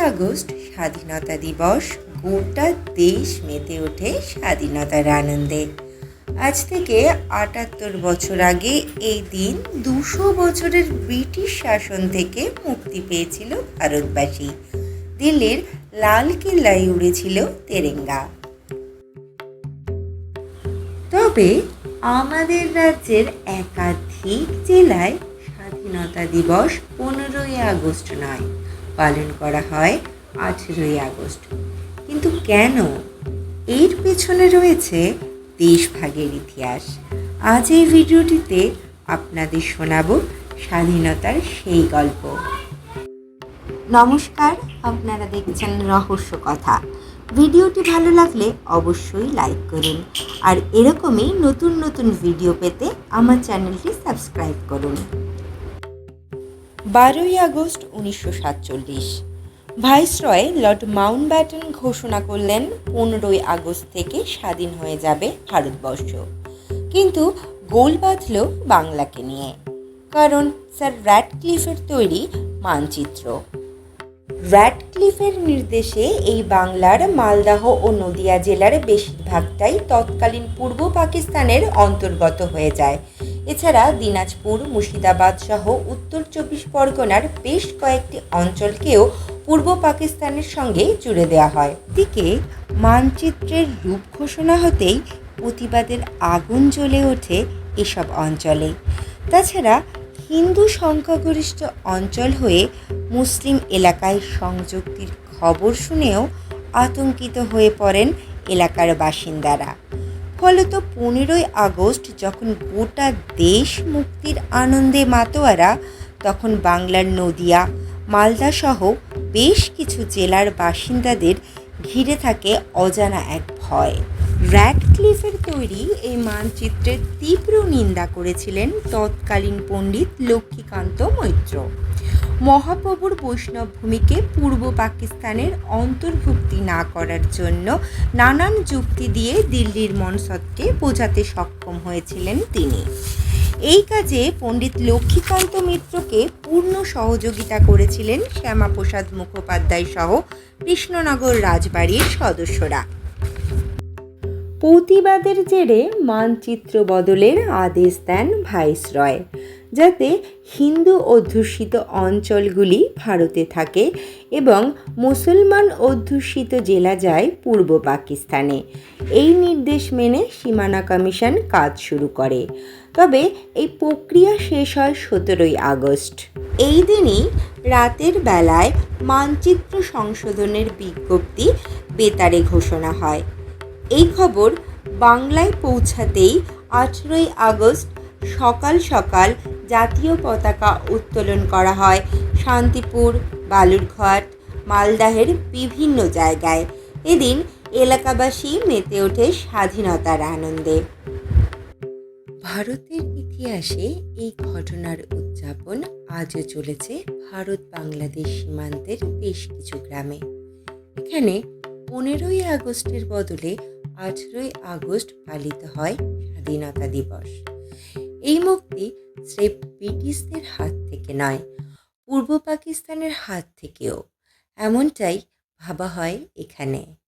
August স্বাধীনতা দিবস গোটা দেশ মেতে ওঠে স্বাধীনতার আনন্দে। আজ থেকে আটাত্তর বছর আগে এই দিন দুশো বছরের ব্রিটিশ শাসন থেকে মুক্তি পেয়েছিল ভারতবাসী। দিল্লির লাল কিল্লায় উড়েছিল তেরেঙ্গা। তবে আমাদের রাজ্যের একাধিক জেলায় স্বাধীনতা দিবস পনেরোই আগস্ট নয়। পালন করা হয় আঠেরোই আগস্ট। কিন্তু কেন? এর পেছনে রয়েছে দেশভাগের ইতিহাস। আজ এই ভিডিওটিতে আপনাদের শোনাবো স্বাধীনতার সেই গল্প। নমস্কার, আপনারা দেখছেন রহস্য কথা। ভিডিওটি ভালো লাগলে অবশ্যই লাইক করুন আর এরকমই নতুন নতুন ভিডিও পেতে আমার চ্যানেলটি সাবস্ক্রাইব করুন। বারোই আগস্ট উনিশশো সাতচল্লিশ। ভাইসরয় লর্ড মাউন্ট ব্যাটন ঘোষণা করলেন, পনেরোই আগস্ট থেকে স্বাধীন হয়ে যাবে ভারতবর্ষ। কিন্তু গোল বাঁধল বাংলাকে নিয়ে, কারণ স্যার র্যাডক্লিফের তৈরি মানচিত্র। র্যাডক্লিফের নির্দেশে এই বাংলার মালদাহ ও নদিয়া জেলার বেশিরভাগটাই তৎকালীন পূর্ব পাকিস্তানের অন্তর্গত হয়ে যায়। এছাড়া দিনাজপুর, মুর্শিদাবাদ সহ উত্তর চব্বিশ পরগনার বেশ কয়েকটি অঞ্চলকেও পূর্ব পাকিস্তানের সঙ্গে জুড়ে দেওয়া হয়। দিকে মানচিত্রের রূপ ঘোষণা হতেই প্রতিবাদের আগুন জ্বলে ওঠে এসব অঞ্চলে। তাছাড়া হিন্দু সংখ্যাগরিষ্ঠ অঞ্চল হয়ে মুসলিম এলাকায় সংযুক্তির খবর শুনেও আতঙ্কিত হয়ে পড়েন এলাকার বাসিন্দারা। ফলত পনেরোই আগস্ট যখন গোটা দেশ মুক্তির আনন্দে মাতোয়ারা, তখন বাংলার নদিয়া, মালদা সহ বেশ কিছু জেলার বাসিন্দাদের ঘিরে থাকে অজানা এক ভয়। র্যাডক্লিফের তৈরি এই মানচিত্রের তীব্র নিন্দা করেছিলেন তৎকালীন পণ্ডিত লক্ষ্মীকান্ত মৈত্র। মহাপ্রভুর বৈষ্ণব ভূমিকে পূর্ব পাকিস্তানের অন্তর্ভুক্তি না করার জন্য নানান যুক্তি দিয়ে দিল্লির মনসদকে বোঝাতে সক্ষম হয়েছিলেন তিনি। এই কাজে পণ্ডিত লক্ষ্মীকান্ত মিত্রকে পূর্ণ সহযোগিতা করেছিলেন শ্যামাপ্রসাদ মুখোপাধ্যায় সহ কৃষ্ণনগর রাজবাড়ির সদস্যরা। প্রতিবাদের জেরে মানচিত্র বদলের আদেশ দেন ভাইসরয়। যাতে হিন্দু অধ্যুষিত অঞ্চলগুলি ভারতে থাকে এবং মুসলমান অধ্যুষিত জেলা যায় পূর্ব পাকিস্তানে। এই নির্দেশ মেনে সীমানা কমিশন কাজ শুরু করে। তবে এই প্রক্রিয়া শেষ হয় সতেরোই আগস্ট। এই দিনই রাতের বেলায় মানচিত্র সংশোধনের বিজ্ঞপ্তি বেতারে ঘোষণা হয়। এই খবর বাংলায় পৌঁছাতেই আঠেরোই আগস্ট সকাল সকাল জাতীয় পতাকা উত্তোলন করা হয় শান্তিপুর, বালুরঘাট, মালদাহের বিভিন্ন জায়গায়। এদিন এলাকাবাসী মেতে ওঠে স্বাধীনতার আনন্দে। ভারতের ইতিহাসে এই ঘটনার উদযাপন আজও চলেছে ভারত বাংলাদেশ সীমান্তের বেশ কিছু গ্রামে। এখানে পনেরোই আগস্টের বদলে আঠেরোই আগস্ট পালিত হয় স্বাধীনতা দিবস। এই মুক্তি স্রেফ ব্রিটিশদের হাত থেকে নয়, পূর্ব পাকিস্তানের হাত থেকেও। এমনটাই ভাবা হয় এখানে।